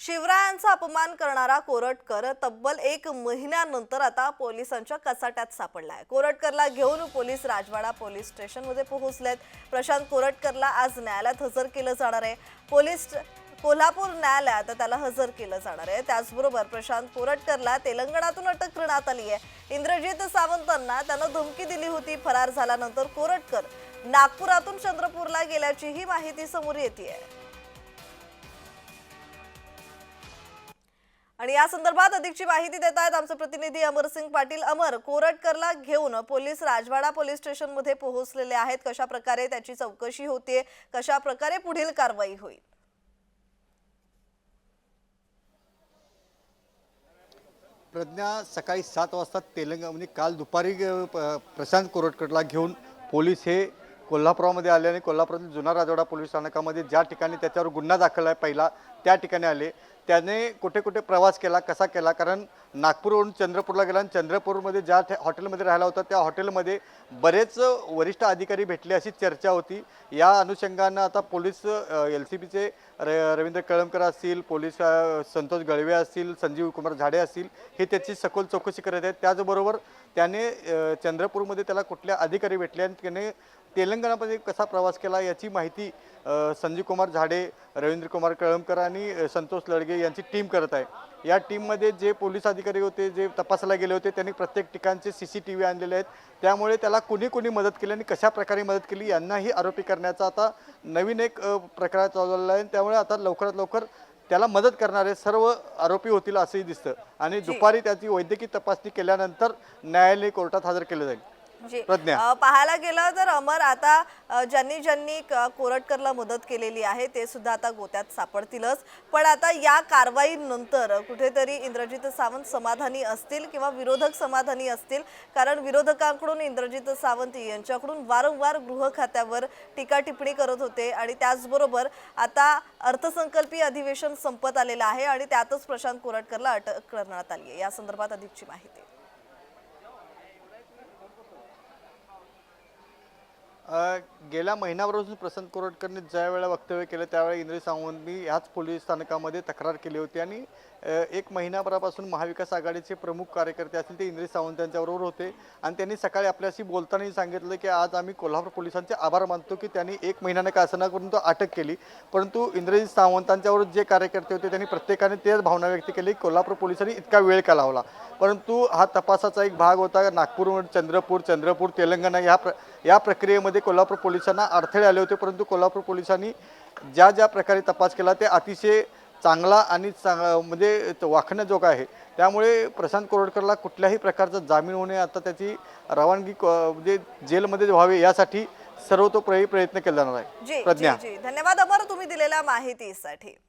शिवरायांचा अपमान करणारा कोरटकर तब्बल एक महिन्यानंतर आता पोलिसांच्या कचाट्यात सापडलाय कोरटकरला घेऊन पोलीस राजवाडा पोलीस स्टेशनमध्ये पोहोचलेत. प्रशांत कोरटकरला आज न्यायालयात हजर केलं जाणार आहे. पोलीस कोल्हापूर न्यायालयात त्याला हजर केलं जाणार आहे. त्याचबरोबर प्रशांत कोरटकरला तेलंगणातून अटक करण्यात आली आहे. इंद्रजित सावंतांना त्यानं धमकी दिली होती. फरार झाल्यानंतर कोरटकर नागपुरातून चंद्रपूरला गेल्याचीही माहिती समोर येते आहे आणि या संदर्भात अधिकची माहिती देत आहेत आमचे प्रतिनिधी अमरसिंग पाटील. अमर कोरटकरला घेऊन पोलीस राजवाडा पोलीस स्टेशनमध्ये पोहोचलेले आहेत. कशा प्रकारे त्याची चौकशी होतीये कशा प्रकारे पुढील कारवाई होईल? प्रज्ञा सकाळी सात वाजता तेलंगणा म्हणजे काल दुपारी प्रशांत कोरटकरला घेऊन पोलीस हे कोल्हापुरामध्ये आले आणि कोल्हापुरातील जुना राजवाडा पोलीस स्थानकामध्ये ज्या ठिकाणी त्याच्यावर गुन्हा दाखल आहे पहिला त्या ठिकाणी आले. त्याने कुठे कुठे प्रवास केला कसा केला? कारण नागपूरवरून चंद्रपूरला गेला आणि चंद्रपूरमध्ये ज्या हॉटेलमध्ये राहिला होता त्या हॉटेलमध्ये बरेच वरिष्ठ अधिकारी भेटले अशी चर्चा होती. या अनुषंगानं आता पोलीस एल सी बीचे र रवींद्र कळमकर असतील पोलीस संतोष गळवे असतील संजीव कुमार झाडे असतील हे त्याची सखोल चौकशी करत आहेत. त्याचबरोबर त्याने चंद्रपूरमध्ये त्याला कुठल्या अधिकारी भेटले आणि त्याने तेलंगणामध्ये कसा प्रवास केला याची माहिती संजीव कुमार झाडे रवींद्र कुमार कळमकर आणि संतोष लडगे यांची टीम करत आहे. या टीममध्ये जे पोलीस अधिकारी होते जे तपासाला गेले होते त्यांनी प्रत्येक ठिकाणचे सी सी टी व्ही आणलेले आहेत. त्यामुळे त्याला कुणी कुणी मदत केली आणि कशा प्रकारे मदत केली यांनाही आरोपी करण्याचा आता नवीन एक प्रकार चालवला आहे. त्यामुळे आता लवकरात लवकर त्याला मदत करणारे सर्व आरोपी होतील असंही दिसतं. आणि दुपारी त्याची वैद्यकीय तपासणी केल्यानंतर न्यायालय कोर्टात हजर केलं जाईल. म्हणजे पाहायला गेलं तर अमर आता ज्यांनी ज्यांनी कोरटकरला मदत केलेली आहे ते सुद्धा आता गोत्यात सापडतीलच. पण आता या कारवाईनंतर कुठेतरी इंद्रजित सावंत समाधानी असतील किंवा विरोधक समाधानी असतील कारण विरोधकांकडून इंद्रजित सावंत यांच्याकडून वारंवार गृह खात्यावर टीका टिप्पणी करत होते आणि त्याचबरोबर आता अर्थसंकल्पीय अधिवेशन संपत आलेलं आहे आणि त्यातच प्रशांत कोरटकरला अटक करण्यात आली आहे. या संदर्भात अधिकची माहिती. गेल्या महिन्याभरापासून प्रसंत कोरटकरने ज्या वेळेला वक्तव्य केलं त्यावेळी इंद्रिय सावंतनी ह्याच पोलीस स्थानकामध्ये तक्रार केली होती. आणि एक महिन्याभरापासून महाविकास आघाडीचे प्रमुख कार्यकर्ते असतील ते इंद्रिय सावंत यांच्याबरोबर होते. आणि त्यांनी सकाळी आपल्याशी बोलतानाही सांगितलं की आज आम्ही कोल्हापूर पोलिसांचे आभार मानतो की त्यांनी एक महिन्याने का असं करून तो अटक केली. परंतु इंद्रजी सावंतांच्यावर जे कार्यकर्ते होते त्यांनी प्रत्येकाने तेच भावना व्यक्त केली कोल्हापूर पोलिसांनी इतका वेळ का लावला? परंतु हा तपासाचा एक भाग होता नागपूर चंद्रपूर चंद्रपूर तेलंगणा या प्र या प्रक्रियेमध्ये कोल्हापूर पोलिसांना अडथळे आले होते परंतु कोल्हापूर पोलिसांनी ज्या ज्या प्रकारे तपास केला ते अतिशय चांगला आणि चांग म्हणजे वाखण्याजोगा आहे. त्यामुळे प्रशांत कोरडकरला कुठल्याही प्रकारचा जामीन होणे आता त्याची रवानगी क- म्हणजे जेलमध्ये व्हावे यासाठी सर्वतोपरी प्रयत्न केला जाणार आहे. प्रज्ञा. धन्यवाद अमर तुम्ही दिलेल्या माहितीसाठी.